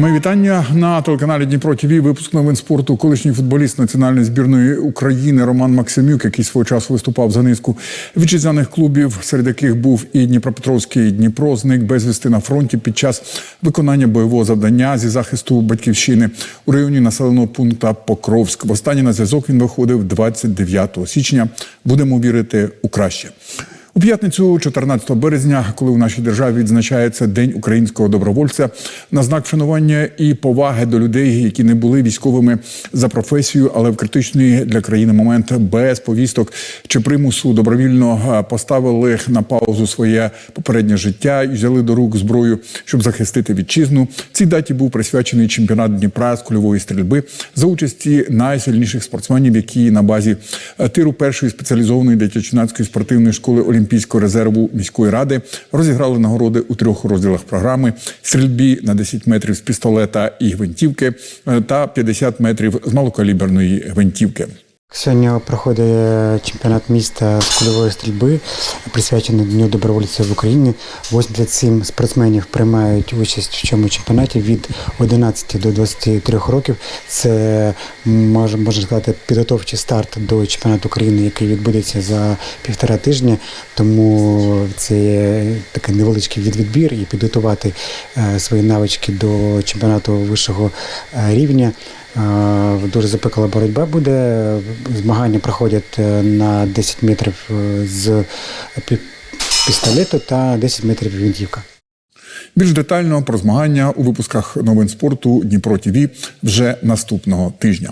Мої вітання на телеканалі Дніпро ТВ. Випуск новин спорту. Колишній футболіст національної збірної України Роман Максимюк, який свого часу виступав за низку вітчизняних клубів, серед яких був і Дніпропетровський Дніпро, зник безвісти на фронті під час виконання бойового завдання зі захисту батьківщини у районі населеного пункту Покровськ. Востаннє на зв'язок він виходив 29 січня. Будемо вірити у краще. У п'ятницю, 14 березня, коли у нашій державі відзначається День українського добровольця, на знак вшанування і поваги до людей, які не були військовими за професією, але в критичний для країни момент без повісток чи примусу добровільно поставили на паузу своє попереднє життя і взяли до рук зброю, щоб захистити вітчизну. Цій даті був присвячений чемпіонат Дніпра з кульової стрільби за участі найсильніших спортсменів, які на базі е, тиру першої спеціалізованої дитячо-юнацької спортивної школи Олімпійського резерву міської ради розіграли нагороди у трьох розділах програми: стрільбі на 10 метрів з пістолета і гвинтівки е, та 50 метрів з малокаліберної гвинтівки. Сьогодні проходить чемпіонат міста з кульової стрільби, присвячений Дню добровольців в Україні. 87 спортсменів приймають участь в цьому чемпіонаті від 11 до 23 років. Це можна сказати підготовчий старт до чемпіонату України, який відбудеться за півтора тижня. Тому це такий невеличкий відбір і підготувати е, свої навички до чемпіонату вищого е, рівня. Е, Дуже запекла боротьба буде. Змагання проходять е, на 10 метрів е, з пістолету та 10 метрів гвинтівка. Більш детально про змагання у випусках новин спорту Дніпро ТІВІ вже наступного тижня.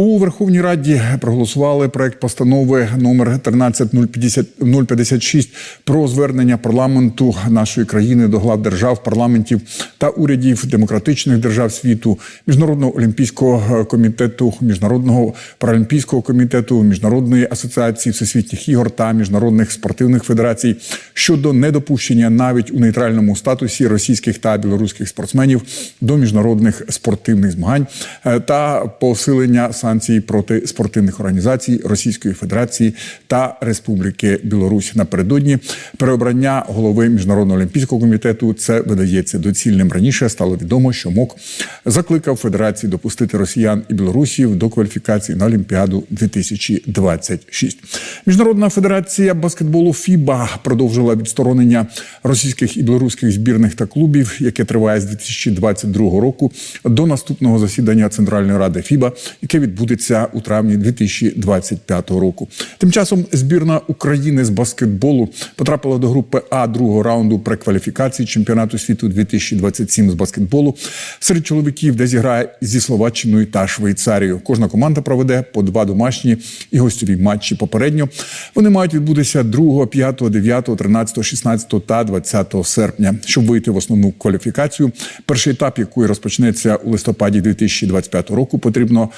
У Верховній Раді проголосували проект постанови номер 13056 про звернення парламенту нашої країни до глав держав, парламентів та урядів демократичних держав світу, міжнародного олімпійського комітету, міжнародного паралімпійського комітету, міжнародної асоціації всесвітніх ігор та міжнародних спортивних федерацій щодо недопущення навіть у нейтральному статусі російських та білоруських спортсменів до міжнародних спортивних змагань е, та посилення санкцій проти спортивних організацій Російської Федерації та Республіки Білорусь напередодні переобрання голови міжнародного олімпійського комітету. Це видається доцільним. Раніше стало відомо, що МОК закликав Федерації допустити росіян і білорусів до кваліфікації на Олімпіаду 2026. Міжнародна федерація баскетболу ФІБА продовжила відсторонення російських і білоруських збірних та клубів, яке триває з 2022 року до наступного засідання Центральної ради ФІБА, яке відбудеться у травні 2025 року. Тим часом збірна України з баскетболу потрапила до групи А другого раунду прекваліфікації чемпіонату світу 2027 з баскетболу серед чоловіків, де зіграє зі Словаччиною та Швейцарією. Кожна команда проведе по два домашні і гостьові матчі. Попередньо вони мають відбутися 2, 5, 9, 13, 16 та 20 серпня, щоб вийти в основну кваліфікацію. Перший етап, який розпочнеться у листопаді 2025 року, потрібно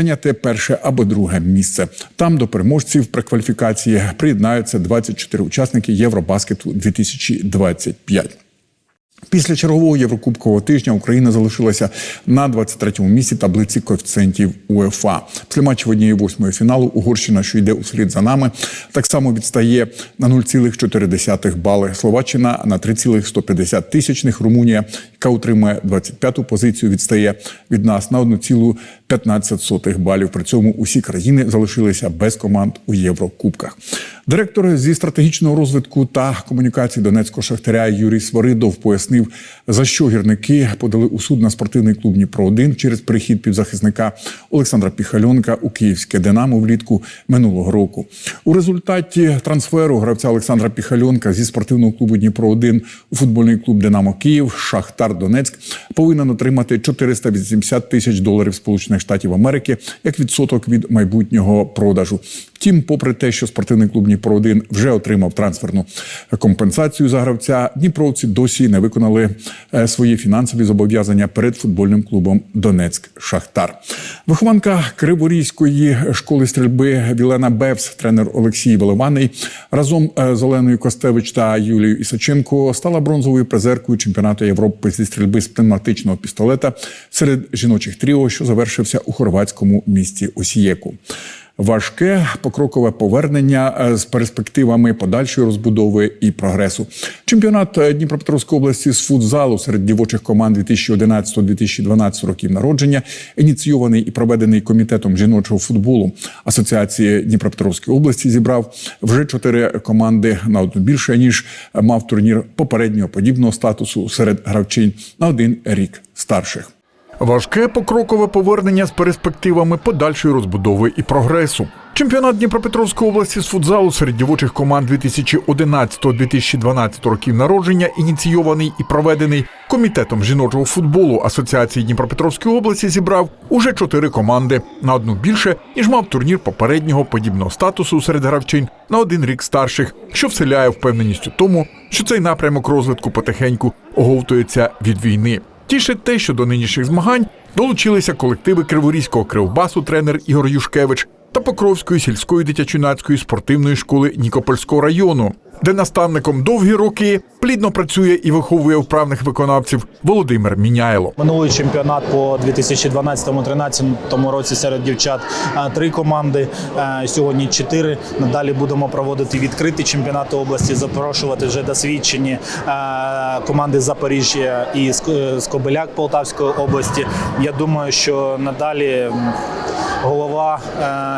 зайняти перше або друге місце. Там до переможців прекваліфікації приєднаються 24 учасники Євробаскету 2025. Після чергового єврокубкового тижня Україна залишилася на 23-му місці таблиці коефіцієнтів УЕФА. Після матчів однієї восьмої фіналу Угорщина, що йде услід за нами, так само відстає на 0,4 бали. Словаччина на 3,150 тисячних. Румунія, яка утримує 25-ту позицію, відстає від нас на 1,15 балів. При цьому усі країни залишилися без команд у Єврокубках. Директор зі стратегічного розвитку та комунікації Донецького шахтаря Юрій Сваридов пояснив, за що гірники подали у суд на спортивний клуб Дніпро 1 через перехід півзахисника Олександра Піхальонка у київське Динамо влітку минулого року. У результаті трансферу гравця Олександра Піхальонка зі спортивного клубу Дніпро 1 у футбольний клуб Динамо Київ Шахтар Донецьк повинен отримати 480 тисяч доларів Сполучених Штатів Америки як відсоток від майбутнього продажу. Втім, попри те, що спортивний клуб Дніпро 1 вже отримав трансферну компенсацію за гравця, Дніпровці досі не виконали е, свої фінансові зобов'язання перед футбольним клубом Донецьк Шахтар. Вихованка Криворізької школи стрільби Вілена Бевс, тренер Олексій Велований, разом е, з Оленою Костевич та Юлією Ісаченко стала бронзовою призеркою чемпіонату Європи зі стрільби з пневматичного пістолета серед жіночих тріо, що завершився у хорватському місті Осієку. важке покрокове повернення е, з перспективами подальшої розбудови і прогресу. Чемпіонат е, Дніпропетровської області з футзалу серед дівочих команд 2011-2012 років народження ініційований і проведений комітетом жіночого футболу Асоціації Дніпропетровської області. Зібрав вже чотири команди на одну більше ніж мав турнір попереднього подібного статусу серед гравчинь на один рік старших. Важке покрокове повернення з перспективами подальшої розбудови і прогресу. Чемпіонат Дніпропетровської області з футзалу серед дівочих команд 2011-2012 років народження ініційований і проведений комітетом жіночого футболу Асоціації Дніпропетровської області зібрав уже чотири команди на одну більше ніж мав турнір попереднього подібного статусу серед гравчин на один рік старших, що вселяє впевненість у тому, що цей напрямок розвитку потихеньку оговтується від війни. Тішить те, що до нинішніх змагань долучилися колективи Криворізького кривбасу, тренер Ігор Юшкевич та Покровської сільської дитячо-юнацької спортивної школи Нікопольського району, де наставником довгі роки плідно працює і виховує вправних виконавців Володимир Міняйло. Минулий чемпіонат по 2012-2013 році серед дівчат е, три команди. е, Сьогодні чотири. Надалі будемо проводити відкриті чемпіонати області, запрошувати вже досвідчені е, команди Запоріжжя і Ск- Скобеляк Полтавської області. Я думаю, що надалі. Голова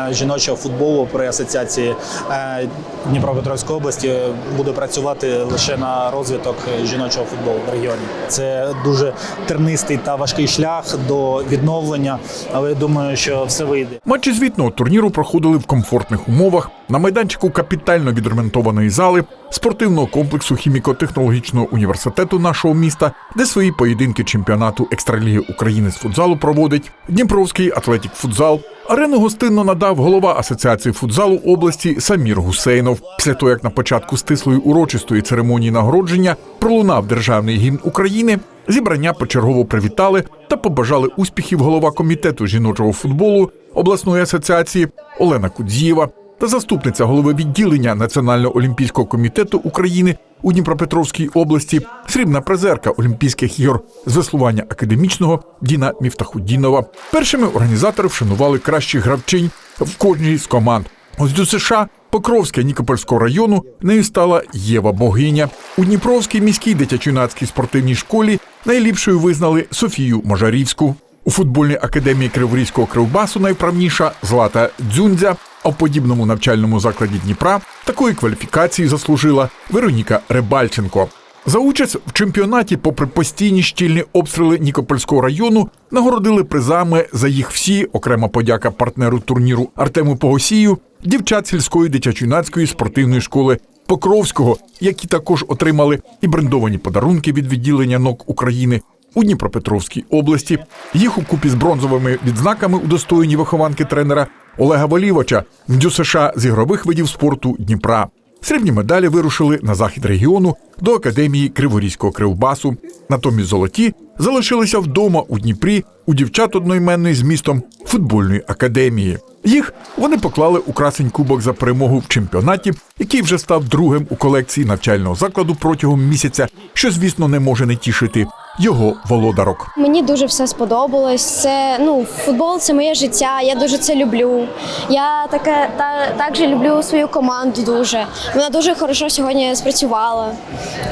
е, жіночого футболу при асоціації е, Дніпропетровської області буде працювати лише на розвиток жіночого футболу в регіоні. Це дуже тернистий та важкий шлях до відновлення, але я думаю, що все вийде. Матчі звітного турніру проходили в комфортних умовах на майданчику капітально відремонтованої зали спортивного комплексу хіміко-технологічного університету нашого міста, де свої поєдинки чемпіонату екстраліги України з футзалу проводить Дніпровський атлетік футзал. Арену гостинно надав голова асоціації футзалу області Самір Гусейнов. Після того, як на початку стислої урочистої церемонії нагородження пролунав державний гімн України, зібрання почергово привітали та побажали успіхів голова комітету жіночого футболу обласної асоціації Олена Кудзієва та заступниця голови відділення Національного олімпійського комітету України у Дніпропетровській області, срібна призерка Олімпійських ігор з веслування академічного Діна Міфтахудінова. Першими організатори вшанували кращих гравчинь в кожній з команд. Ось до США Покровська Нікопольського району нею стала Єва Богиня. У Дніпровській міській дитячо-юнацькій спортивній школі найліпшою визнали Софію Можарівську. У футбольній академії Криворізького кривбасу найправніша Злата Дзюндзя. А в подібному навчальному закладі Дніпра такої кваліфікації заслужила Вероніка Рибальченко. За участь в чемпіонаті, попри постійні щільні обстріли Нікопольського району, нагородили призами за їх всі. Окрема подяка партнеру турніру Артему Погосію, дівчат сільської дитячо-юнацької спортивної школи Покровського, які також отримали і брендовані подарунки від відділення НОК України у Дніпропетровській області. Їх у купі з бронзовими відзнаками удостоєні вихованки тренера Олега Волівача в США з ігрових видів спорту Дніпра. Срібні медалі вирушили на захід регіону до академії Криворізького кривбасу. Натомість золоті залишилися вдома у Дніпрі у дівчат одноіменної з містом футбольної академії. Їх вони поклали у красень кубок за перемогу в чемпіонаті, який вже став другим у колекції навчального закладу протягом місяця, що, звісно, не може не тішити його володарок. Мені дуже все сподобалось. Це ну футбол це моє життя. Я дуже це люблю. Я таке та також люблю свою команду. Дуже вона дуже хорошо сьогодні спрацювала.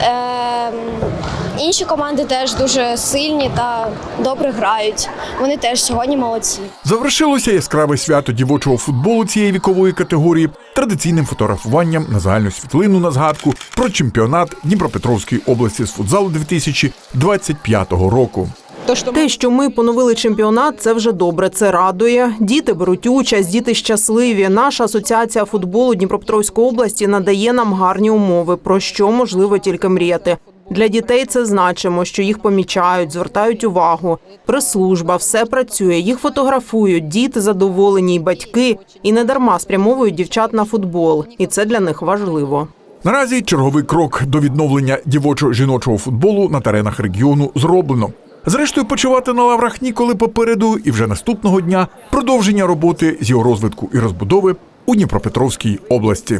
Е, інші команди теж дуже сильні та добре грають. Вони теж сьогодні молодці. Завершилося яскраве свято дівочого футболу цієї вікової категорії традиційним фотографуванням на загальну світлину на згадку про чемпіонат Дніпропетровської області з футзалу 2025 року. Те, що ми поновили чемпіонат, це вже добре. Це радує. Діти беруть участь, діти щасливі. Наша асоціація футболу Дніпропетровської області надає нам гарні умови, про що можливо тільки мріяти. Для дітей це значимо, що їх помічають, звертають увагу. Прес-служба, все працює, їх фотографують, діти задоволені, і батьки і не дарма спрямовують дівчат на футбол, і це для них важливо. Наразі черговий крок до відновлення дівочо-жіночого футболу на теренах регіону зроблено. Зрештою, почувати на лаврах ніколи попереду, і вже наступного дня продовження роботи з його розвитку і розбудови у Дніпропетровській області.